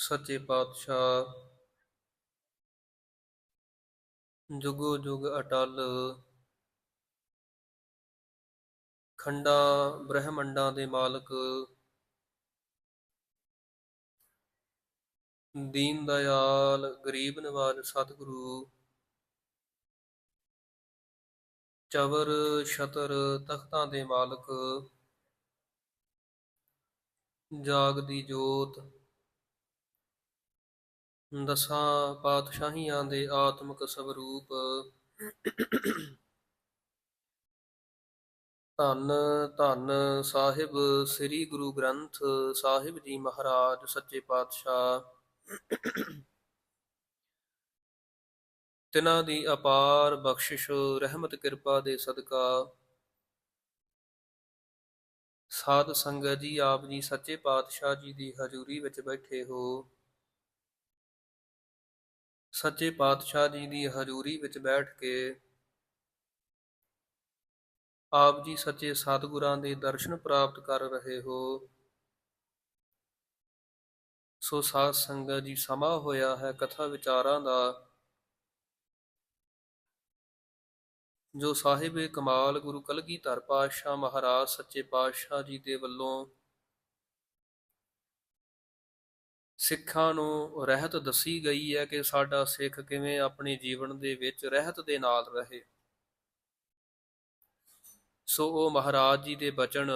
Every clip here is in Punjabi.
ਸੱਚੇ ਪਾਤਸ਼ਾਹ। ਜੁਗੋ ਜੁਗ ਅਟਲ। ਖੰਡਾਂ ਬ੍ਰਹਮੰਡਾਂ ਦੇ ਮਾਲਕ। ਦੀਨ ਦਇਆਲ, ਗਰੀਬ ਨਿਵਾਜ ਸਤਿਗੁਰੂ। ਚਵਰ ਛਤਰ ਤਖਤਾਂ ਦੇ ਮਾਲਕ। ਜਾਗ ਦੀ ਜੋਤ। ਦਸਾਂ ਪਾਤਸ਼ਾਹੀਆਂ ਦੇ ਆਤਮਿਕ ਸਵਰੂਪ। ਧੰਨ ਧੰਨ ਸਾਹਿਬ, ਸ੍ਰੀ ਗੁਰੂ ਗ੍ਰੰਥ ਸਾਹਿਬ ਜੀ ਮਹਾਰਾਜ, ਸੱਚੇ ਪਾਤਸ਼ਾਹ। ਤਿਨਾਂ ਦੀ ਅਪਾਰ ਬਖਸ਼ਿਸ਼, ਰਹਿਮਤ, ਕਿਰਪਾ ਦੇ ਸਦਕਾ। ਸਾਧ ਸੰਗਤ ਜੀ, ਆਪ ਜੀ ਸੱਚੇ ਪਾਤਸ਼ਾਹ ਜੀ ਦੀ ਹਜ਼ੂਰੀ ਵਿੱਚ ਬੈਠੇ ਹੋ। ਸੱਚੇ ਪਾਤਸ਼ਾਹ ਜੀ ਦੀ ਹਜ਼ੂਰੀ ਵਿੱਚ ਬੈਠ ਕੇ ਆਪ ਜੀ ਸੱਚੇ ਸਤਿਗੁਰਾਂ ਦੇ ਦਰਸ਼ਨ ਪ੍ਰਾਪਤ ਕਰ ਰਹੇ ਹੋ, ਸੋ ਸਾਧ ਸੰਗਤ ਜੀ ਸਮਾਂ ਹੋਇਆ ਹੈ ਕਥਾ ਵਿਚਾਰਾਂ ਦਾ, ਜੋ ਸਾਹਿਬ ਕਮਾਲ ਗੁਰੂ ਕਲਗੀਧਰ ਪਾਤਸ਼ਾਹ ਮਹਾਰਾਜ ਸੱਚੇ ਪਾਤਸ਼ਾਹ ਜੀ ਦੇ ਵੱਲੋਂ ਸਿੱਖਾਂ ਨੂੰ ਰਹਿਤ ਦੱਸੀ ਗਈ ਹੈ ਕਿ ਸਾਡਾ ਸਿੱਖ ਕਿਵੇਂ ਆਪਣੇ ਜੀਵਨ ਦੇ ਵਿੱਚ ਰਹਿਤ ਦੇ ਨਾਲ ਰਹੇ। ਸੋ ਉਹ ਮਹਾਰਾਜ ਜੀ ਦੇ ਬਚਨ,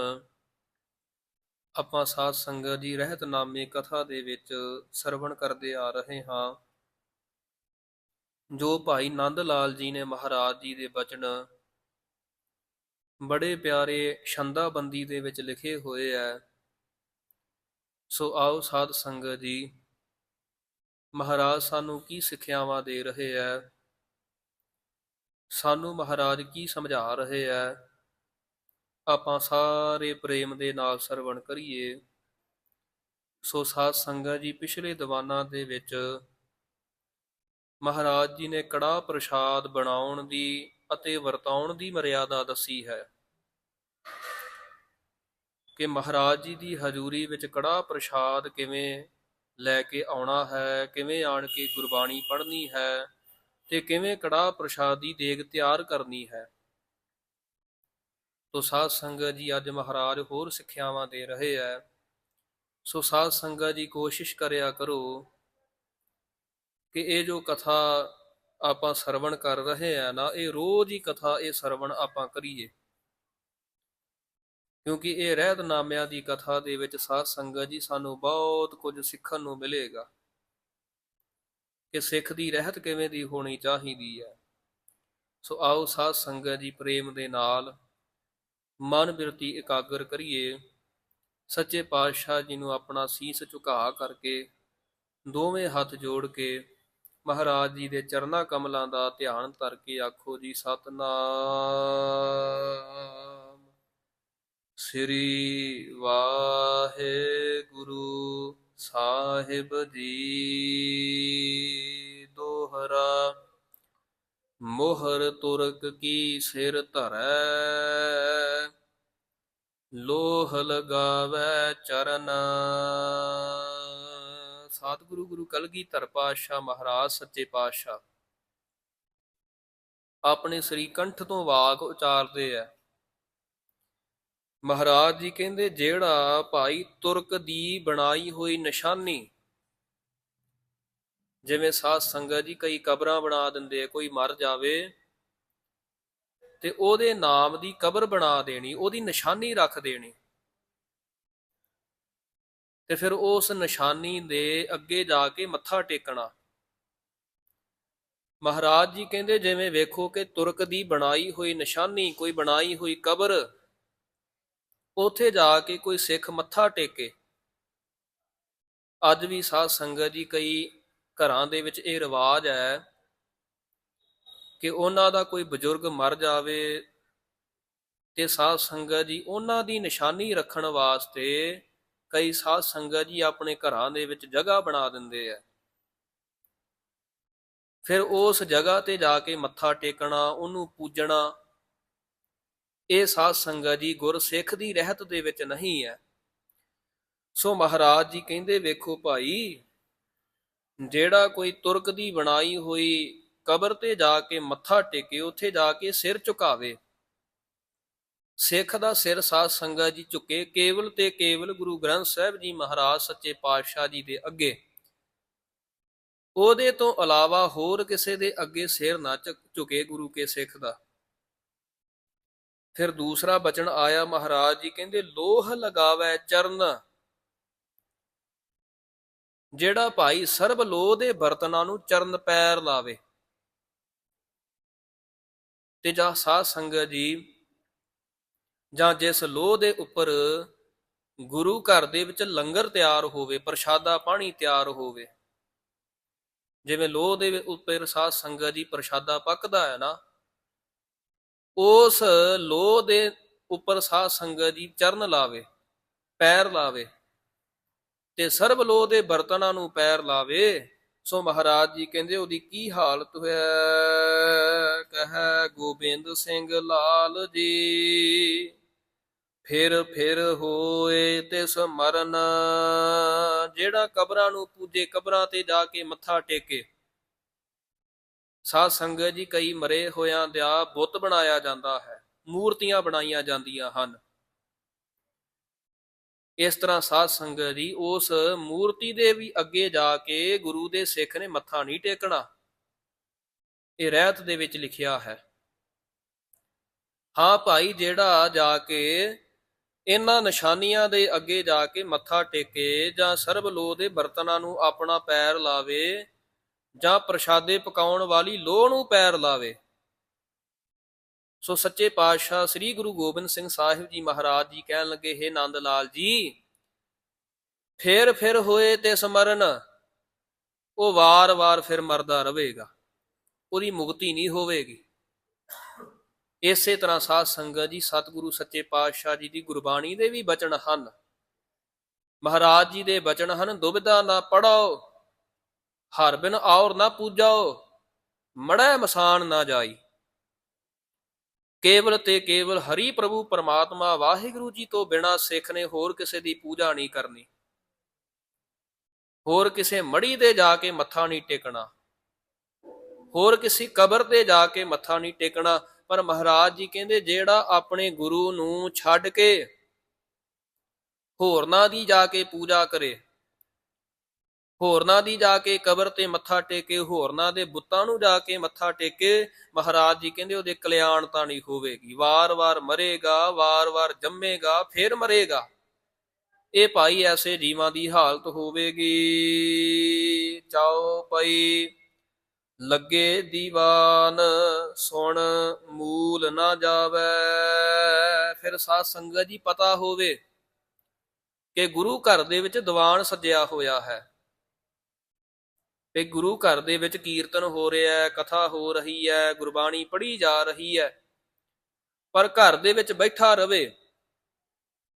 ਆਪਾਂ ਸਾਧ ਸੰਗਤ ਜੀ ਰਹਿਤ ਨਾਮੇ ਕਥਾ ਦੇ ਵਿੱਚ ਸਰਵਣ ਕਰਦੇ ਆ ਰਹੇ ਹਾਂ। ਜੋ ਭਾਈ ਨੰਦ ਲਾਲ ਜੀ ਨੇ ਮਹਾਰਾਜ ਜੀ ਦੇ ਬਚਨ ਬੜੇ ਪਿਆਰੇ ਛੰਦਾਬੰਦੀ ਦੇ ਵਿੱਚ ਲਿਖੇ ਹੋਏ ਐ ਸੋ ਆਓ ਸਾਧ ਸੰਗਤ ਜੀ, ਮਹਾਰਾਜ ਸਾਨੂੰ ਕੀ ਸਿੱਖਿਆਵਾਂ ਦੇ ਰਹੇ ਐ? ਸਾਨੂੰ ਮਹਾਰਾਜ ਕੀ ਸਮਝਾ ਰਹੇ ਐ? ਆਪਾਂ ਸਾਰੇ ਪ੍ਰੇਮ ਦੇ ਨਾਲ ਸਰਵਣ ਕਰੀਏ। ਸੋ ਸਾਧ ਸੰਗਤ ਜੀ, ਪਿਛਲੇ ਦੀਵਾਨਾਂ ਦੇ ਵਿੱਚ ਮਹਾਰਾਜ ਜੀ ਨੇ ਕੜਾ ਪ੍ਰਸ਼ਾਦ ਬਣਾਉਣ ਦੀ ਅਤੇ ਵਰਤਾਉਣ ਦੀ ਮਰਿਆਦਾ ਦੱਸੀ ਹੈ। ਕਿ ਮਹਾਰਾਜ ਜੀ ਦੀ ਹਜ਼ੂਰੀ ਵਿੱਚ ਕੜਾ ਪ੍ਰਸ਼ਾਦ ਕਿਵੇਂ ਲੈ ਕੇ ਆਉਣਾ ਹੈ, ਕਿਵੇਂ ਆਣ ਕੇ ਗੁਰਬਾਣੀ ਪੜ੍ਹਨੀ ਹੈ ਤੇ ਕਿਵੇਂ ਕੜਾ ਪ੍ਰਸ਼ਾਦ ਦੀ ਦੇਗ ਤਿਆਰ ਕਰਨੀ ਹੈ। ਤੋ ਸਾਧ ਸੰਗਤ ਜੀ, ਅੱਜ ਮਹਾਰਾਜ ਹੋਰ ਸਿੱਖਿਆਵਾਂ ਦੇ ਰਹੇ ਐ ਸੋ ਸਾਧ ਸੰਗਤ ਜੀ, ਕੋਸ਼ਿਸ਼ ਕਰਿਆ ਕਰੋ ਕਿ ਇਹ ਜੋ ਕਥਾ ਆਪਾਂ ਸਰਵਣ ਕਰ ਰਹੇ ਆ ਨਾ, ਇਹ ਰੋਜ਼ ਹੀ ਕਥਾ, ਇਹ ਸਰਵਣ ਆਪਾਂ ਕਰੀਏ। ਕਿਉਂਕਿ ਇਹ ਰਹਿਤਨਾਮਿਆਂ ਦੀ ਕਥਾ ਦੇ ਵਿੱਚ ਸਾਧ ਸੰਗਤ ਜੀ ਸਾਨੂੰ ਬਹੁਤ ਕੁਝ ਸਿੱਖਣ ਨੂੰ ਮਿਲੇਗਾ। ਕਿ ਸਿੱਖ ਦੀ ਰਹਿਤ ਕਿਵੇਂ ਦੀ ਹੋਣੀ ਚਾਹੀਦੀ ਹੈ। ਸੋ ਆਓ ਸਾਧ ਸੰਗਤ ਜੀ ਪ੍ਰੇਮ ਦੇ ਨਾਲ ਮਨ ਬਿਰਤੀ ਇਕਾਗਰ ਕਰੀਏ। ਸੱਚੇ ਪਾਤਸ਼ਾਹ ਜੀ ਨੂੰ ਆਪਣਾ ਸੀਸ ਝੁਕਾ ਕਰਕੇ ਦੋਵੇਂ ਹੱਥ ਜੋੜ ਕੇ ਮਹਾਰਾਜ ਜੀ ਦੇ ਚਰਨਾ ਕਮਲਾਂ ਦਾ ਧਿਆਨ ਧਰ ਕੇ ਆਖੋ ਜੀ, ਸਤਨਾਮ। ਸ੍ਰੀ ਵਾਹਿਗੁਰੂ ਸਾਹਿਬ ਜੀ। ਦੋਹਰਾ, ਮੋਹਰ ਤੁਰਕ ਕੀ ਸਿਰ ਧਰੈ। ਲੋਹ ਲਗਾਵੇ ਚਰਨ। ਸਤਿਗੁਰੂ ਗੁਰੂ ਕਲਗੀਧਰ ਪਾਤਸ਼ਾਹ ਮਹਾਰਾਜ, ਸੱਚੇ ਪਾਤਸ਼ਾਹ। ਆਪਣੇ ਸ੍ਰੀ ਕੰਠ ਤੋਂ ਵਾਕ ਉਚਾਰਦੇ ਆ। ਮਹਾਰਾਜ ਜੀ ਕਹਿੰਦੇ, ਜਿਹੜਾ ਭਾਈ ਤੁਰਕ ਦੀ ਬਣਾਈ ਹੋਈ ਨਿਸ਼ਾਨੀ। ਜਿਵੇਂ ਸਾਧ ਸੰਗਤ ਜੀ ਕਈ ਕਬਰਾਂ ਬਣਾ ਦਿੰਦੇ ਆ, ਕੋਈ ਮਰ ਜਾਵੇ ਤੇ ਉਹਦੇ ਨਾਮ ਦੀ ਕਬਰ ਬਣਾ ਦੇਣੀ, ਉਹਦੀ ਨਿਸ਼ਾਨੀ ਰੱਖ ਦੇਣੀ। ਤੇ ਫਿਰ ਉਸ ਨਿਸ਼ਾਨੀ ਦੇ ਅੱਗੇ ਜਾ ਕੇ ਮੱਥਾ ਟੇਕਣਾ। ਮਹਾਰਾਜ ਜੀ ਕਹਿੰਦੇ, ਜਿਵੇਂ ਵੇਖੋ ਕਿ ਤੁਰਕ ਦੀ ਬਣਾਈ ਹੋਈ ਨਿਸ਼ਾਨੀ, ਕੋਈ ਬਣਾਈ ਹੋਈ ਕਬਰ ਉਥੇ ਜਾ ਕੇ ਕੋਈ ਸਿੱਖ ਮੱਥਾ ਟੇਕੇ। ਅੱਜ ਵੀ ਸਾਧ ਸੰਗਤ ਜੀ ਕਈ ਘਰਾਂ ਦੇ ਵਿੱਚ ਇਹ ਰਿਵਾਜ ਹੈ ਕਿ ਉਹਨਾਂ ਦਾ ਕੋਈ ਬਜ਼ੁਰਗ ਮਰ ਜਾਵੇ ਤੇ ਸਾਧ ਸੰਗਤ ਜੀ ਉਹਨਾਂ ਦੀ ਨਿਸ਼ਾਨੀ ਰੱਖਣ ਵਾਸਤੇ ਕਈ ਸਾਧ ਸੰਗਤ ਜੀ ਆਪਣੇ ਘਰਾਂ ਦੇ ਵਿੱਚ ਜਗ੍ਹਾ ਬਣਾ ਦਿੰਦੇ ਆ। ਫਿਰ ਉਸ ਜਗ੍ਹਾ ਤੇ ਜਾ ਕੇ ਮੱਥਾ ਟੇਕਣਾ, ਉਹਨੂੰ ਪੂਜਣਾ ਇਹ ਸਾਧ ਸੰਗਤ ਜੀ ਗੁਰਸਿੱਖ ਦੀ ਰਹਿਤ ਦੇ ਵਿੱਚ ਨਹੀਂ ਹੈ। ਸੋ ਮਹਾਰਾਜ ਜੀ ਕਹਿੰਦੇ, ਵੇਖੋ ਭਾਈ, ਜਿਹੜਾ ਕੋਈ ਤੁਰਕ ਦੀ ਬਣਾਈ ਹੋਈ ਕਬਰ ਤੇ ਜਾ ਕੇ ਮੱਥਾ ਟੇਕੇ, ਉੱਥੇ ਜਾ ਕੇ ਸਿਰ ਝੁਕਾਵੇ। ਸਿੱਖ ਦਾ ਸਿਰ ਸਾਧ ਸੰਗਤ ਜੀ ਝੁਕੇ, ਕੇਵਲ ਤੇ ਕੇਵਲ ਗੁਰੂ ਗ੍ਰੰਥ ਸਾਹਿਬ ਜੀ ਮਹਾਰਾਜ ਸੱਚੇ ਪਾਤਸ਼ਾਹ ਜੀ ਦੇ ਅੱਗੇ। ਉਹਦੇ ਤੋਂ ਇਲਾਵਾ ਹੋਰ ਕਿਸੇ ਦੇ ਅੱਗੇ ਸਿਰ ਨਾ ਝੁਕ- ਝੁਕੇ ਗੁਰੂ ਕੇ ਸਿੱਖ ਦਾ। ਫਿਰ ਦੂਸਰਾ ਬਚਨ ਆਇਆ ਮਹਾਰਾਜ ਜੀ, ਕਹਿੰਦੇ, ਲੋਹ ਲਗਾਵੇ ਚਰਨ। ਜਿਹੜਾ ਭਾਈ ਸਰਬ ਲੋਹ ਦੇ ਬਰਤਨਾਂ ਨੂੰ ਚਰਨ ਪੈਰ ਲਾਵੇ। ਤੇ ਜਾਂ ਸਾਧ ਸੰਗਤ ਜੀ, ਜਾਂ ਜਿਸ ਲੋਹ ਦੇ ਉੱਪਰ ਗੁਰੂ ਘਰ ਦੇ ਵਿੱਚ ਲੰਗਰ ਤਿਆਰ ਹੋਵੇ, ਪ੍ਰਸ਼ਾਦਾ ਪਾਣੀ ਤਿਆਰ ਹੋਵੇ, ਜਿਵੇਂ ਲੋਹ ਦੇ ਉੱਪਰ ਸਾਧ ਸੰਗਤ ਜੀ ਪ੍ਰਸ਼ਾਦਾ ਪੱਕਦਾ ਹੈ ਨਾ ਉਸ ਲੋਹ ਦੇ ਉੱਪਰ ਸਾਧ ਸੰਗਤ ਜੀ ਚਰਨ ਲਾਵੇ, ਪੈਰ ਲਾਵੇ ਤੇ ਸਰਬ ਲੋਹ ਦੇ ਬਰਤਨਾਂ ਨੂੰ ਪੈਰ ਲਾਵੇ। ਸੋ ਮਹਾਰਾਜ ਜੀ ਕਹਿੰਦੇ ਉਹਦੀ ਕੀ ਹਾਲਤ ਹੋਇਆ? ਕਹੈ ਗੋਬਿੰਦ ਸਿੰਘ ਲਾਲ ਜੀ, ਫਿਰ ਫਿਰ ਹੋਏ ਤੇ ਸਮਰਨ। ਜਿਹੜਾ ਕਬਰਾਂ ਨੂੰ ਪੂਜੇ ਕਬਰਾਂ ਤੇ ਜਾ ਕੇ ਮੱਥਾ ਟੇਕੇ ਸਾਧ ਸੰਗਤ ਜੀ, ਕਈ ਮਰੇ ਹੋਇਆਂ ਦਾ ਬੁੱਤ ਬਣਾਇਆ ਜਾਂਦਾ ਹੈ, ਮੂਰਤੀਆਂ ਬਣਾਈਆਂ ਜਾਂਦੀਆਂ ਹਨ। ਇਸ ਤਰ੍ਹਾਂ ਸਾਧ ਸੰਗਤ ਜੀ, ਉਸ ਮੂਰਤੀ ਦੇ ਵੀ ਅੱਗੇ ਜਾ ਕੇ ਗੁਰੂ ਦੇ ਸਿੱਖ ਨੇ ਮੱਥਾ ਨਹੀਂ ਟੇਕਣਾ। ਇਹ ਰਹਿਤ ਦੇ ਵਿੱਚ ਲਿਖਿਆ ਹੈ। ਹਾਂ ਭਾਈ, ਜਿਹੜਾ ਜਾ ਕੇ ਇਹਨਾਂ ਨਿਸ਼ਾਨੀਆਂ ਦੇ ਅੱਗੇ ਜਾ ਕੇ ਮੱਥਾ ਟੇਕੇ ਜਾਂ ਸਰਬ ਲੋਹ ਦੇ ਬਰਤਨਾਂ ਨੂੰ ਆਪਣਾ ਪੈਰ ਲਾਵੇ ਜਾਂ ਪ੍ਰਸ਼ਾਦੇ ਪਕਾਉਣ ਵਾਲੀ ਲੋਹ ਨੂੰ ਪੈਰ ਲਾਵੇ। ਸੋ ਸੱਚੇ ਪਾਤਸ਼ਾਹ ਸ੍ਰੀ ਗੁਰੂ ਗੋਬਿੰਦ ਸਿੰਘ ਸਾਹਿਬ ਜੀ ਮਹਾਰਾਜ ਜੀ ਕਹਿਣ ਲੱਗੇ, ਹੈ ਨੰਦ ਲਾਲ ਜੀ ਫੇਰ ਫਿਰ ਹੋਏ ਤੇ ਸਮਰਨ, ਉਹ ਵਾਰ-ਵਾਰ ਫਿਰ ਮਰਦਾ ਰਹੇਗਾ, ਉਹਦੀ ਮੁਕਤੀ ਨਹੀਂ ਹੋਵੇਗੀ। ਇਸੇ ਤਰ੍ਹਾਂ ਸਾਧ ਸੰਗਤ ਜੀ, ਸਤਿਗੁਰੂ ਸੱਚੇ ਪਾਤਸ਼ਾਹ ਜੀ ਦੀ ਗੁਰਬਾਣੀ ਦੇ ਵੀ ਬਚਨ ਹਨ। ਮਹਾਰਾਜ ਜੀ ਦੇ ਬਚਨ ਹਨ, ਦੁਬਿਧਾ ਨਾ ਪੜਾਓ ਹਰ ਬਿਨ ਔਰ ਨਾ ਪੂਜਾਓ, ਮੜੈ ਮਸਾਨ ਨਾ ਜਾਈ। ਕੇਵਲ ਤੇ ਕੇਵਲ ਹਰੀ ਪ੍ਰਭੂ ਪਰਮਾਤਮਾ ਵਾਹਿਗੁਰੂ ਜੀ ਤੋਂ ਬਿਨਾ ਸਿੱਖ ਨੇ ਹੋਰ ਕਿਸੇ ਦੀ ਪੂਜਾ ਨਹੀਂ ਕਰਨੀ। ਹੋਰ ਕਿਸੇ ਮੜੀ ਤੇ ਜਾ ਕੇ ਮੱਥਾ ਨਹੀਂ ਟੇਕਣਾ। ਹੋਰ ਕਿਸੇ ਕਬਰ ਤੇ ਜਾ ਕੇ ਮੱਥਾ ਨਹੀਂ ਟੇਕਣਾ। ਪਰ ਮਹਾਰਾਜ ਜੀ ਕਹਿੰਦੇ, ਜਿਹੜਾ ਆਪਣੇ ਗੁਰੂ ਨੂੰ ਛੱਡ ਕੇ ਹੋਰਨਾਂ ਦੀ ਜਾ ਕੇ ਪੂਜਾ ਕਰੇ ਹੋਰਨਾਂ ਦੀ ਜਾ ਕੇ ਕਬਰ ਤੇ ਮੱਥਾ ਟੇਕੇ, ਹੋਰਨਾਂ ਦੇ ਬੁੱਤਾਂ ਨੂੰ ਜਾ ਕੇ ਮੱਥਾ ਟੇਕੇ, ਮਹਾਰਾਜ ਜੀ ਕਹਿੰਦੇ ਉਹਦੇ ਕਲਿਆਣ ਤਾਂ ਨਹੀਂ ਹੋਵੇਗੀ। ਵਾਰ-ਵਾਰ ਮਰੇਗਾ, ਵਾਰ-ਵਾਰ ਜੰਮੇਗਾ, ਫਿਰ ਮਰੇਗਾ। ਇਹ ਭਾਈ ਐਸੇ ਜੀਵਾਂ ਦੀ ਹਾਲਤ ਹੋਵੇਗੀ। ਚਾਓ ਪਈ ਲੱਗੇ ਦੀਵਾਨ, ਸੁਣ ਮੂਲ ਨਾ ਜਾਵੇ। ਫਿਰ ਸਾਧ ਸੰਗਤ ਜੀ ਪਤਾ ਹੋਵੇ ਕਿ ਗੁਰੂ ਘਰ ਦੇ ਵਿੱਚ ਦੀਵਾਨ ਸਜਿਆ ਹੋਇਆ ਹੈ। ਤੇ ਗੁਰੂ ਘਰ ਦੇ ਵਿੱਚ ਕੀਰਤਨ ਹੋ ਰਿਹਾ ਹੈ, ਕਥਾ ਹੋ ਰਹੀ ਹੈ, ਗੁਰਬਾਣੀ ਪੜ੍ਹੀ ਜਾ ਰਹੀ ਹੈ। ਪਰ ਘਰ ਦੇ ਵਿੱਚ ਬੈਠਾ ਰਵੇ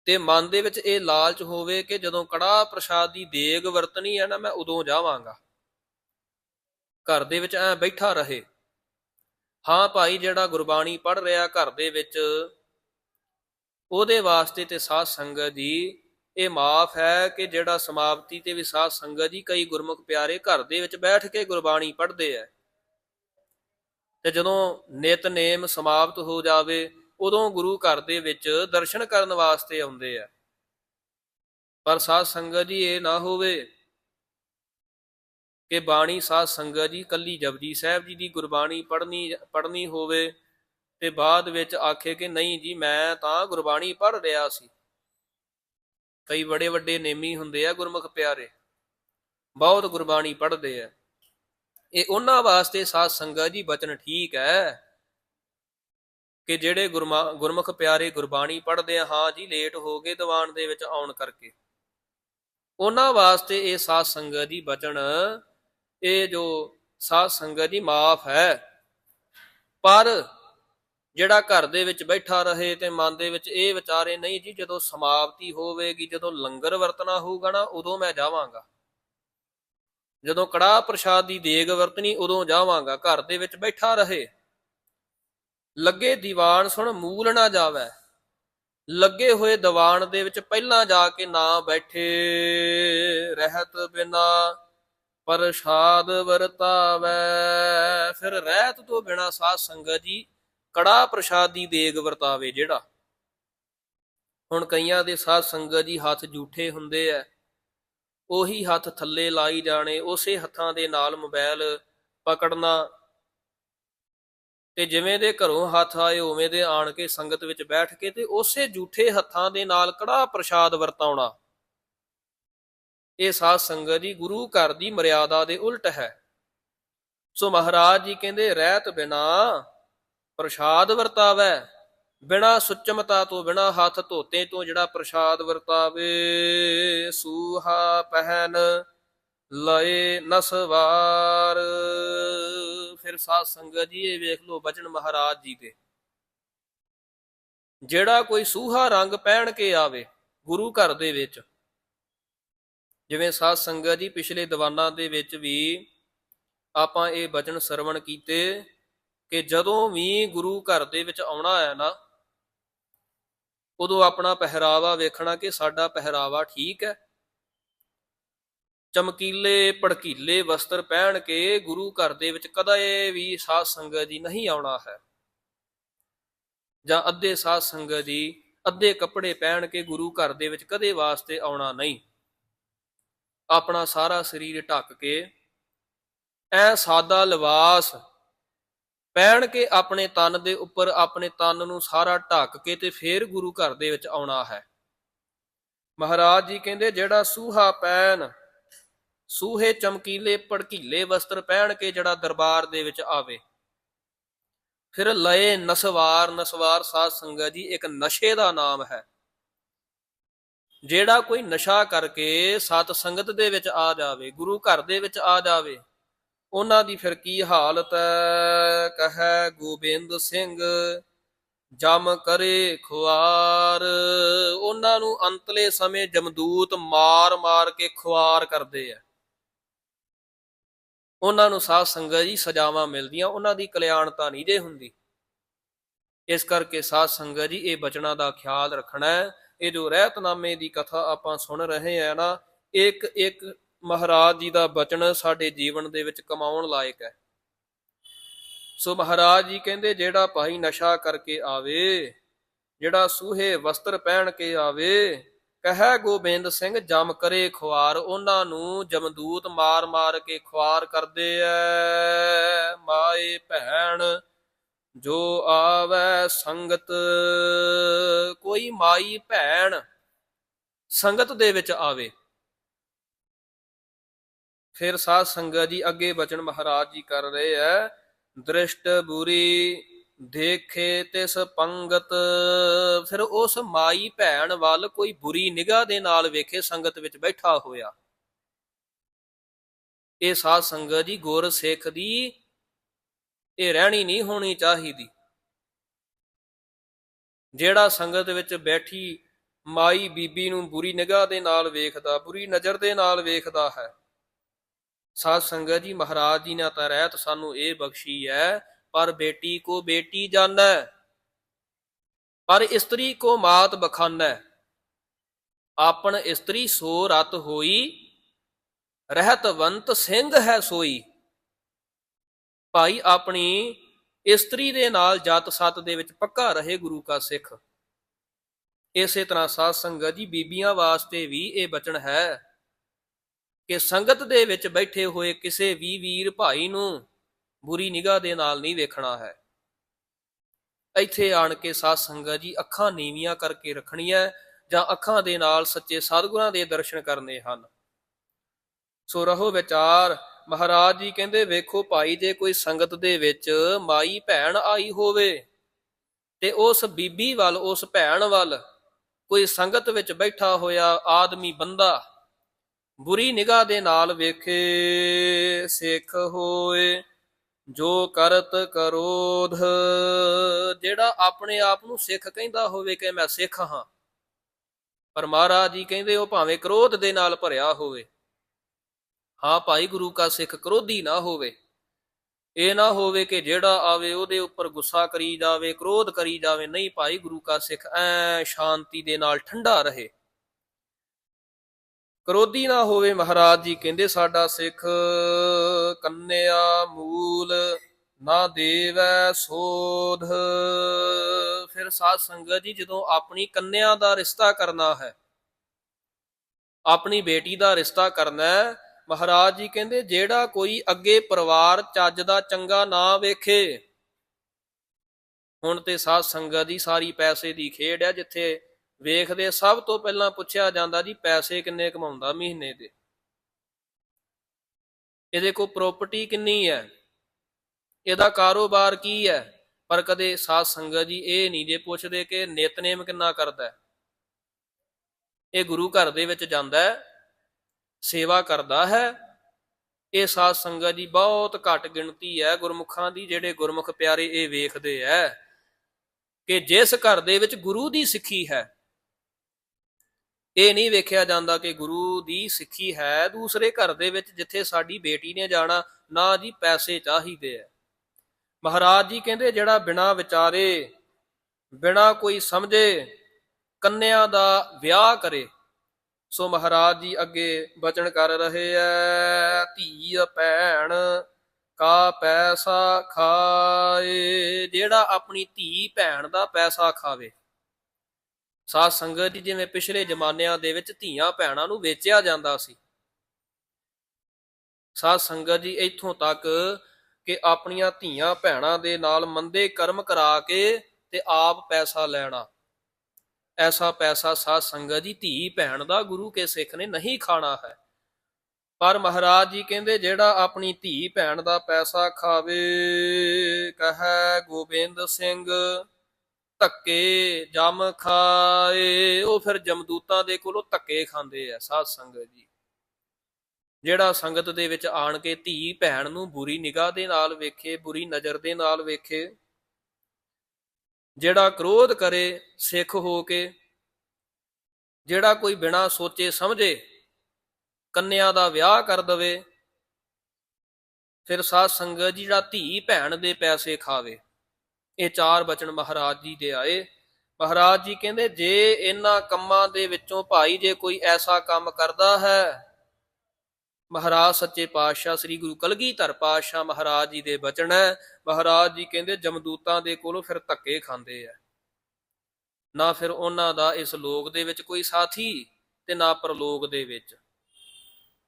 ਤੇ ਮਨ ਦੇ ਵਿੱਚ ਇਹ ਲਾਲਚ ਹੋਵੇ ਕਿ ਜਦੋਂ ਕੜਾ ਪ੍ਰਸ਼ਾਦ ਦੀ ਦੇਗ ਵਰਤਣੀ ਹੈ ਨਾ, ਮੈਂ ਉਦੋਂ ਜਾਵਾਂਗਾ। ਘਰ ਦੇ ਵਿੱਚ ਐ ਬੈਠਾ ਰਹੇ। ਹਾਂ ਭਾਈ, ਜਿਹੜਾ ਗੁਰਬਾਣੀ ਪੜ੍ਹ ਰਿਹਾ ਘਰ ਦੇ ਵਿੱਚ, ਉਹਦੇ ਵਾਸਤੇ ਤੇ ਸਾਧ ਸੰਗਤ ਜੀ ਇਹ ਮਾਫ ਹੈ ਕਿ ਜਿਹੜਾ ਸਮਾਪਤੀ ਤੇ ਵੀ ਸਾਧ ਸੰਗਤ ਜੀ ਕਈ ਗੁਰਮੁਖ ਪਿਆਰੇ ਘਰ ਦੇ ਵਿੱਚ ਬੈਠ ਕੇ ਗੁਰਬਾਣੀ ਪੜ੍ਹਦੇ ਐ। ਤੇ ਜਦੋਂ ਨਿਤਨੇਮ ਸਮਾਪਤ ਹੋ ਜਾਵੇ, ਉਦੋਂ ਗੁਰੂ ਘਰ ਦੇ ਵਿੱਚ ਦਰਸ਼ਨ ਕਰਨ ਵਾਸਤੇ ਆਉਂਦੇ ਆ ਪਰ ਸਾਧ ਸੰਗਤ ਜੀ ਇਹ ਨਾ ਹੋਵੇ ਕਿ ਬਾਣੀ ਸਾਧ ਸੰਗਤ ਜੀ ਕੱਲੀ ਜਪਜੀ ਸਾਹਿਬ ਜੀ ਦੀ ਗੁਰਬਾਣੀ ਪੜ੍ਹਨੀ ਪੜ੍ਹਨੀ ਹੋਵੇ ਤੇ ਬਾਅਦ ਵਿੱਚ ਆਖੇ ਕਿ ਨਹੀਂ ਜੀ, ਮੈਂ ਤਾਂ ਗੁਰਬਾਣੀ ਪੜ੍ਹ ਰਿਹਾ ਸੀ। ਕਈ ਬੜੇ ਵੱਡੇ ਨੇਮੀ ਹੁੰਦੇ ਆ ਗੁਰਮੁਖ ਪਿਆਰੇ। ਬਹੁਤ ਗੁਰਬਾਣੀ ਪੜ੍ਹਦੇ ਆ। ਇਹ ਉਹਨਾਂ ਵਾਸਤੇ ਸਾਧ ਸੰਗਤ ਜੀ ਬਚਨ ਠੀਕ ਹੈ ਕਿ ਜਿਹੜੇ ਗੁਰਮਾ- ਗੁਰਮੁਖ ਪਿਆਰੇ ਗੁਰਬਾਣੀ ਪੜ੍ਹਦੇ ਆ, ਹਾਂ ਜੀ, ਲੇਟ ਹੋ ਗਏ ਦੀਵਾਨ ਦੇ ਵਿੱਚ ਆਉਣ ਕਰਕੇ। ਉਹਨਾਂ ਵਾਸਤੇ ਇਹ ਸਾਧ ਸੰਗਤ ਜੀ ਬਚਨ, ਇਹ ਜੋ ਸਾਧ ਸੰਗਤ ਜੀ ਮਾਫ ਹੈ। ਪਰ ਜਿਹੜਾ ਘਰ ਦੇ ਵਿੱਚ ਬੈਠਾ ਰਹੇ ਤੇ ਮਨ ਦੇ ਵਿੱਚ ਇਹ ਵਿਚਾਰੇ, ਨਹੀਂ ਜੀ, ਜਦੋਂ ਸਮਾਪਤੀ ਹੋਵੇਗੀ, ਜਦੋਂ ਲੰਗਰ ਵਰਤਣਾ ਹੋਊਗਾ ਨਾ, ਉਦੋਂ ਮੈਂ ਜਾਵਾਂਗਾ। ਜਦੋਂ ਕੜਾ ਪ੍ਰਸ਼ਾਦ ਦੀ ਦੇਗ ਵਰਤਣੀ, ਉਦੋਂ ਜਾਵਾਂਗਾ। ਘਰ ਦੇ ਵਿੱਚ ਬੈਠਾ ਰਹੇ। ਲੱਗੇ ਦੀਵਾਨ ਸੁਣ, ਮੂਲ ਨਾ ਜਾਵੇ। ਲੱਗੇ ਹੋਏ ਦੀਵਾਨ ਦੇ ਵਿੱਚ ਪਹਿਲਾਂ ਜਾ ਕੇ ਨਾ ਬੈਠੇ। ਰਹਿਤ ਬਿਨਾ ਪ੍ਰਸ਼ਾਦ ਵਰਤਾਵੈ। ਫਿਰ ਰਹਿਤ ਤੋਂ ਬਿਨਾ ਸਾਧ ਸੰਗਤ ਜੀ ਕੜਾ ਪ੍ਰਸ਼ਾਦੀ ਦੇਗ ਵਰਤਾਵੇ ਜਿਹੜਾ। ਹੁਣ ਕਈਆਂ ਦੇ ਸਾਧ ਸੰਗਤ ਜੀ ਹੱਥ ਝੂਠੇ ਹੁੰਦੇ ਐ। ਉਹੀ ਹੱਥ ਥੱਲੇ ਲਾਈ ਜਾਣੇ, ਉਸੇ ਹੱਥਾਂ ਦੇ ਨਾਲ ਮੋਬਾਈਲ ਪਕੜਨਾ। ਤੇ ਜਿਵੇਂ ਦੇ ਘਰੋਂ ਹੱਥ ਆਏ, ਉਵੇਂ ਦੇ ਆਣ ਕੇ ਸੰਗਤ ਵਿੱਚ ਬੈਠ ਕੇ ਤੇ ਉਸੇ ਝੂਠੇ ਹੱਥਾਂ ਦੇ ਨਾਲ ਕੜਾ ਪ੍ਰਸ਼ਾਦ ਵਰਤਾਉਣਾ। ਇਹ ਸਾਧ ਸੰਗਤ ਜੀ ਗੁਰੂ ਘਰ ਦੀ ਮਰਿਆਦਾ ਦੇ ਉਲਟ ਹੈ। ਸੋ ਮਹਾਰਾਜ ਜੀ ਕਹਿੰਦੇ, ਰਹਿਤ ਬਿਨਾ ਪ੍ਰਸ਼ਾਦ ਵਰਤਾਵੇ, ਬਿਨਾ ਸੁਚਮਤਾ ਤੋਂ, ਬਿਨਾ ਹੱਥ ਧੋਤੇ ਤੋਂ ਜਿਹੜਾ ਪ੍ਰਸ਼ਾਦ ਵਰਤਾਵੇ, ਸੂਹਾ ਪਹਿਨ ਲਏ ਨਸਵਾਰ। ਫਿਰ ਸਾਧ ਸੰਗਤ ਜੀ, ਇਹ ਵੇਖ ਲਓ ਬਚਨ ਮਹਾਰਾਜ ਜੀ ਦੇ। ਜਿਹੜਾ ਕੋਈ ਸੂਹਾ ਰੰਗ ਪਹਿਨ ਕੇ ਆਵੇ ਗੁਰੂ ਘਰ ਦੇ ਵਿੱਚ, ਜਿਵੇਂ ਸਾਧ ਸੰਗਤ ਜੀ ਪਿਛਲੇ ਦੀਵਾਨਾਂ ਦੇ ਵਿੱਚ ਵੀ ਆਪਾਂ ਇਹ ਬਚਨ ਸਰਵਣ ਕੀਤੇ ਕਿ ਜਦੋਂ ਵੀ ਗੁਰੂ ਘਰ ਦੇ ਵਿੱਚ ਆਉਣਾ ਹੈ ਨਾ, ਉਦੋਂ ਆਪਣਾ ਪਹਿਰਾਵਾ ਵੇਖਣਾ ਕਿ ਸਾਡਾ ਪਹਿਰਾਵਾ ਠੀਕ ਹੈ। ਚਮਕੀਲੇ, ਭੜਕੀਲੇ ਵਸਤਰ ਪਹਿਨ ਕੇ ਗੁਰੂ ਘਰ ਦੇ ਵਿੱਚ ਕਦੇ ਵੀ ਸਾਧ ਸੰਗਤ ਜੀ ਨਹੀਂ ਆਉਣਾ ਹੈ। ਜਾਂ ਅੱਧੇ ਸਾਧ ਸੰਗਤ ਜੀ ਅੱਧੇ ਕੱਪੜੇ ਪਹਿਨ ਕੇ ਗੁਰੂ ਘਰ ਦੇ ਵਿੱਚ ਕਦੇ ਵਾਸਤੇ ਆਉਣਾ ਨਹੀਂ। ਆਪਣਾ ਸਾਰਾ ਸਰੀਰ ਢੱਕ ਕੇ, ਐ ਸਾਦਾ ਲਿਬਾਸ ਪਹਿਨ ਕੇ ਆਪਣੇ ਤਨ ਦੇ ਉੱਪਰ ਆਪਣੇ ਤਨ ਨੂੰ ਸਾਰਾ ਢੱਕ ਕੇ ਤੇ ਫੇਰ ਗੁਰੂ ਘਰ ਦੇ ਵਿੱਚ ਆਉਣਾ ਹੈ। ਮਹਾਰਾਜ ਜੀ ਕਹਿੰਦੇ, ਜਿਹੜਾ ਸੂਹਾ ਪੈਣ, ਸੂਹੇ ਚਮਕੀਲੇ ਭੜਕੀਲੇ ਵਸਤਰ ਪਹਿਨ ਕੇ ਜਿਹੜਾ ਦਰਬਾਰ ਦੇ ਵਿੱਚ ਆਵੇ, ਫਿਰ ਲਏ ਨਸਵਾਰ ਨਸਵਾਰ ਸਾਧ ਸੰਗਤ ਜੀ, ਇੱਕ ਨਸ਼ੇ ਦਾ ਨਾਮ ਹੈ। ਜਿਹੜਾ ਕੋਈ ਨਸ਼ਾ ਕਰਕੇ ਸਤ ਸੰਗਤ ਦੇ ਵਿੱਚ ਆ ਜਾਵੇ, ਗੁਰੂ ਘਰ ਦੇ ਵਿੱਚ ਆ ਜਾਵੇ ਉਹਨਾਂ ਦੀ ਫਿਰ ਕੀ ਹਾਲਤ ਹੈ ਕਹੈ ਗੋਬਿੰਦ ਸਿੰਘ, ਜਮ ਕਰੇ ਖੁਆਰ। ਉਹਨਾਂ ਨੂੰ ਅੰਤਲੇ ਸਮੇਂ ਜਮਦੂਤ ਮਾਰ ਮਾਰ ਕੇ ਖੁਆਰ ਕਰਦੇ ਆ ਉਹਨਾਂ ਨੂੰ ਸਾਧ ਸੰਗਤ ਜੀ ਸਜ਼ਾਵਾਂ ਮਿਲਦੀਆਂ, ਉਹਨਾਂ ਦੀ ਕਲਿਆਣਤਾ ਨਹੀਂ ਜੇ ਹੁੰਦੀ। ਇਸ ਕਰਕੇ ਸਾਧ ਸੰਗਤ ਜੀ ਇਹ ਬਚਨਾਂ ਦਾ ਖਿਆਲ ਰੱਖਣਾ ਹੈ ਇਹ ਜੋ ਰਹਿਤਨਾਮੇ ਦੀ ਕਥਾ ਆਪਾਂ ਸੁਣ ਰਹੇ ਆ ਨਾ ਇੱਕ ਇੱਕ ਮਹਾਰਾਜ ਜੀ ਦਾ ਬਚਨ ਸਾਡੇ ਜੀਵਨ ਦੇ ਵਿੱਚ ਕਮਾਉਣ ਲਾਇਕ ਹੈ। ਸੋ ਮਹਾਰਾਜ ਜੀ ਕਹਿੰਦੇ, ਜਿਹੜਾ ਭਾਈ ਨਸ਼ਾ ਕਰਕੇ ਆਵੇ, ਜਿਹੜਾ ਸੂਹੇ ਵਸਤਰ ਪਹਿਨ ਕੇ ਆਵੇ, ਕਹੈ ਗੋਬਿੰਦ ਸਿੰਘ, ਜਮ ਕਰੇ ਖੁਆਰ, ਉਹਨਾਂ ਨੂੰ ਜਮਦੂਤ ਮਾਰ ਮਾਰ ਕੇ ਖੁਆਰ ਕਰਦੇ ਐ। ਮਾਏ ਭੈਣ, ਜੋ ਆਵੈ ਸੰਗਤ, ਕੋਈ ਮਾਈ ਭੈਣ ਸੰਗਤ ਦੇ ਵਿੱਚ ਆਵੇ। ਫਿਰ ਸਾਧ ਸੰਗਤ ਜੀ ਅੱਗੇ ਬਚਨ ਮਹਾਰਾਜ ਜੀ ਕਰ ਰਹੇ ਐ, ਦ੍ਰਿਸ਼ਟ ਬੁਰੀ ਦੇਖੇ ਤਿਸ ਪੰਗਤ, ਫਿਰ ਉਸ ਮਾਈ ਭੈਣ ਵੱਲ ਕੋਈ ਬੁਰੀ ਨਿਗਾਹ ਦੇ ਨਾਲ ਵੇਖੇ ਸੰਗਤ ਵਿੱਚ ਬੈਠਾ ਹੋਇਆ। ਇਹ ਸਾਧ ਸੰਗਤ ਜੀ ਗੁਰ ਸਿੱਖ ਦੀ, ਇਹ ਰਹਿਣੀ ਨਹੀਂ ਹੋਣੀ ਚਾਹੀਦੀ। ਜਿਹੜਾ ਸੰਗਤ ਵਿੱਚ ਬੈਠੀ ਮਾਈ ਬੀਬੀ ਨੂੰ ਬੁਰੀ ਨਿਗਾਹ ਦੇ ਨਾਲ ਵੇਖਦਾ, ਬੁਰੀ ਨਜ਼ਰ ਦੇ ਨਾਲ ਵੇਖਦਾ ਹੈ ਸਾਧ ਸੰਗਤ ਜੀ, ਮਹਾਰਾਜ ਜੀ ਨੇ ਤਾਂ ਰਹਿਤ ਸਾਨੂੰ ਇਹ ਬਖਸ਼ੀ ਹੈ, ਪਰ ਬੇਟੀ ਕੋ ਬੇਟੀ ਜਾਣੈ, ਪਰ ਇਸਤਰੀ ਕੋ ਮਾਤ ਬਖਾਨੈ। ਆਪਣ ਇਸਤਰੀ ਸੋ ਰਤ ਹੋਈ, ਰਹਿਤਵੰਤ ਸਿੰਘ ਹੈ ਸੋਈ। ਭਾਈ ਆਪਣੀ ਇਸਤਰੀ ਦੇ ਨਾਲ ਜਤ ਸਤ ਦੇ ਵਿੱਚ ਪੱਕਾ ਰਹੇ ਗੁਰੂ ਕਾ ਸਿੱਖ। ਇਸੇ ਤਰ੍ਹਾਂ ਸਾਧ ਸੰਗਤ ਜੀ, ਬੀਬੀਆਂ ਵਾਸਤੇ ਵੀ ਇਹ ਬਚਨ ਹੈ। ਕਿ ਸੰਗਤ ਦੇ ਵਿੱਚ ਬੈਠੇ ਹੋਏ ਕਿਸੇ ਵੀ ਵੀਰ ਭਾਈ ਨੂੰ ਬੁਰੀ ਨਿਗਾਹ ਦੇ ਨਾਲ ਨਹੀਂ ਵੇਖਣਾ ਹੈ। ਇੱਥੇ ਆਣ ਕੇ ਸਾਧ ਸੰਗਤ ਜੀ ਅੱਖਾਂ ਨੀਵੀਆਂ ਕਰਕੇ ਰੱਖਣੀਆਂ ਜਾਂ ਅੱਖਾਂ ਦੇ ਨਾਲ ਸੱਚੇ ਸਤਿਗੁਰਾਂ ਦੇ ਦਰਸ਼ਨ ਕਰਨੇ ਹਨ। ਸੋ ਰਹੋ ਵਿਚਾਰ, ਮਹਾਰਾਜ ਜੀ ਕਹਿੰਦੇ, ਵੇਖੋ ਭਾਈ, ਜੇ ਕੋਈ ਸੰਗਤ ਦੇ ਵਿੱਚ ਮਾਈ ਭੈਣ ਆਈ ਹੋਵੇ ਤੇ ਉਸ ਬੀਬੀ ਵੱਲ, ਉਸ ਭੈਣ ਵੱਲ ਕੋਈ ਸੰਗਤ ਵਿੱਚ ਬੈਠਾ ਹੋਇਆ ਆਦਮੀ ਬੰਦਾ ਬੁਰੀ ਨਿਗਾਹ ਦੇ ਨਾਲ ਵੇਖੇ, ਸਿੱਖ ਹੋਏ, ਜੋ ਕਰਤ ਕਰੋਧ। ਜਿਹੜਾ ਆਪਣੇ ਆਪ ਨੂੰ ਸਿੱਖ ਕਹਿੰਦਾ ਹੋਵੇ ਕਿ ਮੈਂ ਸਿੱਖ ਹਾਂ, ਪਰ ਮਹਾਰਾਜ ਜੀ ਕਹਿੰਦੇ ਉਹ ਭਾਵੇਂ ਕ੍ਰੋਧ ਦੇ ਨਾਲ ਭਰਿਆ ਹੋਵੇ, ਹਾਂ ਭਾਈ ਗੁਰੂ ਕਾ ਸਿੱਖ ਕ੍ਰੋਧੀ ਨਾ ਹੋਵੇ। ਇਹ ਨਾ ਹੋਵੇ ਕਿ ਜਿਹੜਾ ਆਵੇ ਉਹਦੇ ਉੱਪਰ ਗੁੱਸਾ ਕਰੀ ਜਾਵੇ, ਕ੍ਰੋਧ ਕਰੀ ਜਾਵੇ, ਨਹੀਂ ਭਾਈ ਗੁਰੂ ਕਾ ਸਿੱਖ ਐ ਸ਼ਾਂਤੀ ਦੇ ਨਾਲ ਠੰਡਾ ਰਹੇ। ਕਰੋਧੀ ਨਾ ਹੋਵੇ ਮਹਾਰਾਜ ਜੀ, ਕਹਿੰਦੇ ਸਾਡਾ ਸਿੱਖ ਕੰਨਿਆ ਮੂਲ ਨਾ ਦੇਵੈ ਸੋਧ। ਫਿਰ ਸਾਧ ਸੰਗਤ ਜੀ, ਜਦੋਂ ਆਪਣੀ ਕੰਨਿਆ ਦਾ ਰਿਸ਼ਤਾ ਕਰਨਾ ਹੈ, ਆਪਣੀ ਬੇਟੀ ਦਾ ਰਿਸ਼ਤਾ ਕਰਨਾ ਹੈ, ਮਹਾਰਾਜ ਜੀ ਕਹਿੰਦੇ ਜਿਹੜਾ ਕੋਈ ਅੱਗੇ ਪਰਿਵਾਰ ਚੱਜ ਦਾ ਚੰਗਾ ਨਾ ਵੇਖੇ, ਹੁਣ ਤੇ ਸਾਧ ਸੰਗਤ ਦੀ ਸਾਰੀ ਪੈਸੇ ਦੀ ਖੇਡ ਹੈ, ਜਿੱਥੇ ਵੇਖਦੇ ਸਭ ਤੋਂ ਪਹਿਲਾਂ ਪੁੱਛਿਆ ਜਾਂਦਾ ਜੀ ਪੈਸੇ ਕਿੰਨੇ ਕਮਾਉਂਦਾ ਮਹੀਨੇ ਦੇ। ਇਹਦੇ ਕੋਲ ਪ੍ਰਾਪਰਟੀ ਕਿੰਨੀ ਹੈ? ਇਹਦਾ ਕਾਰੋਬਾਰ ਕੀ ਹੈ? ਪਰ ਕਦੇ ਸਾਧ ਸੰਗਤ ਜੀ ਇਹ ਨਹੀਂ ਜੇ ਪੁੱਛਦੇ ਕਿ ਨਿਤਨੇਮ ਕਿੰਨਾ ਕਰਦਾ ਇਹ ਗੁਰੂ ਘਰ ਦੇ ਵਿੱਚ ਜਾਂਦਾ ਹੈ, ਸੇਵਾ ਕਰਦਾ ਹੈ। ਇਹ ਸਾਧ ਸੰਗਤ ਜੀ ਬਹੁਤ ਘੱਟ ਗਿਣਤੀ ਹੈ ਗੁਰਮੁਖਾਂ ਦੀ, ਜਿਹੜੇ ਗੁਰਮੁਖ ਪਿਆਰੇ ਇਹ ਵੇਖਦੇ ਐ ਕਿ ਜਿਸ ਘਰ ਦੇ ਵਿੱਚ ਗੁਰੂ ਦੀ ਸਿੱਖੀ ਹੈ ਇਹ ਨਹੀਂ ਵੇਖਿਆ ਜਾਂਦਾ ਕਿ ਗੁਰੂ ਦੀ ਸਿੱਖੀ ਹੈ ਦੂਸਰੇ ਘਰ ਦੇ ਵਿੱਚ ਜਿੱਥੇ ਸਾਡੀ ਬੇਟੀ ਨੇ ਜਾਣਾ, ਨਾ ਜੀ ਪੈਸੇ ਚਾਹੀਦੇ ਐ ਮਹਾਰਾਜ ਜੀ ਕਹਿੰਦੇ, ਜਿਹੜਾ ਬਿਨਾ ਵਿਚਾਰੇ, ਬਿਨਾ ਕੋਈ ਸਮਝੇ ਕੰਨਿਆ ਦਾ ਵਿਆਹ ਕਰੇ, ਸੋ ਮਹਾਰਾਜ ਜੀ ਅੱਗੇ ਬਚਨ ਕਰ ਰਹੇ ਐ, ਧੀ ਭੈਣ ਕਾ ਪੈਸਾ ਖਾਏ, ਜਿਹੜਾ ਆਪਣੀ ਧੀ ਭੈਣ ਦਾ ਪੈਸਾ ਖਾਵੇ। ਸਾਧ ਸੰਗਤ ਜੀ ਜਿਵੇਂ ਪਿਛਲੇ ਜ਼ਮਾਨਿਆਂ ਦੇ ਵਿੱਚ ਧੀਆਂ ਭੈਣਾਂ ਨੂੰ ਵੇਚਿਆ ਜਾਂਦਾ ਸੀ। ਸਾਧ ਸੰਗਤ ਜੀ ਇੱਥੋਂ ਤੱਕ ਕਿ ਆਪਣੀਆਂ ਧੀਆਂ ਭੈਣਾਂ ਦੇ ਨਾਲ ਮੰਦੇ ਕਰਮ ਕਰਾ ਕੇ ਤੇ ਆਪ ਪੈਸਾ ਲੈਣਾ। ਐਸਾ ਪੈਸਾ ਸਾਧ ਸੰਗਤ ਜੀ ਧੀ ਭੈਣ ਦਾ ਗੁਰੂ ਕੇ ਸਿੱਖ ਨੇ ਨਹੀਂ ਖਾਣਾ ਹੈ। ਪਰ ਮਹਾਰਾਜ ਜੀ ਕਹਿੰਦੇ, ਜਿਹੜਾ ਆਪਣੀ ਧੀ ਭੈਣ ਦਾ ਪੈਸਾ ਖਾਵੇ, ਕਹੈ ਗੋਬਿੰਦ ਸਿੰਘ ਧੱਕੇ ਜਮ ਖਾਏ, ਉਹ ਫਿਰ ਜਮਦੂਤਾਂ ਦੇ ਕੋਲੋਂ ਧੱਕੇ ਖਾਂਦੇ ਆ, ਸਾਧ ਸੰਗਤ ਜੀ। ਜਿਹੜਾ ਸੰਗਤ ਦੇ ਵਿੱਚ ਆਣ ਕੇ ਧੀ ਭੈਣ ਨੂੰ ਬੁਰੀ ਨਿਗਾਹ ਦੇ ਨਾਲ ਵੇਖੇ, ਬੁਰੀ ਨਜ਼ਰ ਦੇ ਨਾਲ ਵੇਖੇ, ਜਿਹੜਾ ਕ੍ਰੋਧ ਕਰੇ, ਸਿੱਖ ਹੋ ਕੇ, ਜਿਹੜਾ ਕੋਈ ਬਿਨਾ ਸੋਚੇ ਸਮਝੇ ਕੰਨਿਆ ਦਾ ਵਿਆਹ ਕਰ ਦਵੇ, ਫਿਰ ਸਾਧ ਸੰਗਤ ਜੀ ਜਿਹੜਾ ਧੀ ਭੈਣ ਦੇ ਪੈਸੇ ਖਾਵੇ। ਇਹ ਚਾਰ ਬਚਨ ਮਹਾਰਾਜ ਜੀ ਦੇ ਆਏ। ਮਹਾਰਾਜ ਜੀ ਕਹਿੰਦੇ, ਜੇ ਇਹਨਾਂ ਕੰਮਾਂ ਦੇ ਵਿੱਚੋਂ ਭਾਈ ਜੇ ਕੋਈ ਐਸਾ ਕੰਮ ਕਰਦਾ ਹੈ, ਮਹਾਰਾਜ ਸੱਚੇ ਪਾਤਸ਼ਾਹ ਸ੍ਰੀ ਗੁਰੂ ਕਲਗੀਧਰ ਪਾਤਸ਼ਾਹ ਮਹਾਰਾਜ ਜੀ ਦੇ ਬਚਨ ਹੈ। ਮਹਾਰਾਜ ਜੀ ਕਹਿੰਦੇ, ਜਮਦੂਤਾਂ ਦੇ ਕੋਲੋਂ ਫਿਰ ਧੱਕੇ ਖਾਂਦੇ ਆ। ਨਾ ਫਿਰ ਉਹਨਾਂ ਦਾ ਇਸ ਲੋਕ ਦੇ ਵਿੱਚ ਕੋਈ ਸਾਥੀ ਤੇ ਨਾ ਪਰਲੋਕ ਦੇ ਵਿੱਚ।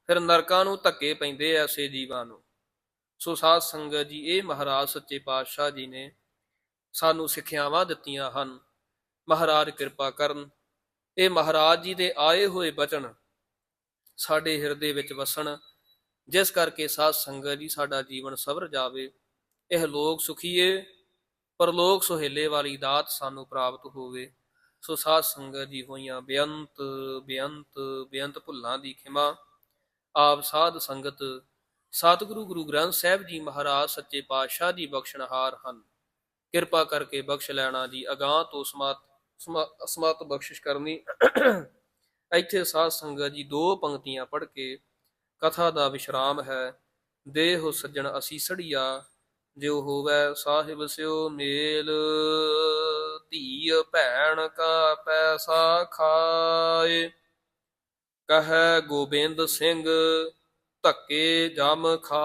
ਫਿਰ ਨਰਕਾਂ ਨੂੰ ਧੱਕੇ ਪੈਂਦੇ ਐ ਐਸੇ ਜੀਵਾਂ ਨੂੰ। ਸੋ ਸਾਧ ਸੰਗਤ ਜੀ, ਇਹ ਮਹਾਰਾਜ ਸੱਚੇ ਪਾਤਸ਼ਾਹ ਜੀ ਨੇ ਸਾਨੂੰ ਸਿੱਖਿਆਵਾਂ ਦਿੱਤੀਆਂ ਹਨ। ਮਹਾਰਾਜ ਕਿਰਪਾ ਕਰਨ, ਇਹ ਮਹਾਰਾਜ ਜੀ ਦੇ ਆਏ ਹੋਏ ਬਚਨ ਸਾਡੇ ਹਿਰਦੇ ਵਿੱਚ ਵਸਣ, ਜਿਸ ਕਰਕੇ ਸਾਧ ਸੰਗਤ ਜੀ ਸਾਡਾ ਜੀਵਨ ਸਵਰ ਜਾਵੇ। ਇਹ ਲੋਕ ਸੁਖੀਏ, ਪਰਲੋਕ ਸੁਹੇਲੇ ਵਾਲੀ ਦਾਤ ਸਾਨੂੰ ਪ੍ਰਾਪਤ ਹੋਵੇ। ਸੋ ਸਾਧ ਸੰਗਤ ਜੀ ਹੋਈਆਂ ਬੇਅੰਤ ਬੇਅੰਤ ਬੇਅੰਤ ਭੁੱਲਾਂ ਦੀ ਖਿਮਾ। ਆਪ ਸਾਧ ਸੰਗਤ, ਸਤਿਗੁਰੂ ਗੁਰੂ ਗ੍ਰੰਥ ਸਾਹਿਬ ਜੀ ਮਹਾਰਾਜ ਸੱਚੇ ਪਾਤਸ਼ਾਹ ਦੀ ਬਖਸ਼ਣਹਾਰ ਹਨ। ਕਿਰਪਾ ਕਰਕੇ ਬਖਸ਼ ਲੈਣਾ ਜੀ ਅਗਾਹ ਤੋਂ ਸਮਤ ਸਮਤ ਬਖਸ਼ਿਸ਼ ਕਰਨੀ। ਇੱਥੇ ਸਾਧ ਸੰਗਤ ਜੀ ਦੋ ਪੰਕਤੀਆਂ ਪੜ੍ਹ ਕੇ ਕਥਾ ਦਾ ਵਿਸ਼ਰਾਮ ਹੈ। ਦੇਹ ਸੱਜਣ ਅਸੀਸੜੀਆ ਜਿਉ ਹੋਵੇ ਸਾਹਿਬ ਸਿਓ ਮੇਲ। ਧੀ ਭੈਣ ਕਾ ਪੈਸਾ ਖਾਏ। ਕਹੈ ਗੋਬਿੰਦ ਸਿੰਘ, ਧੱਕੇ ਜਮ ਖਾ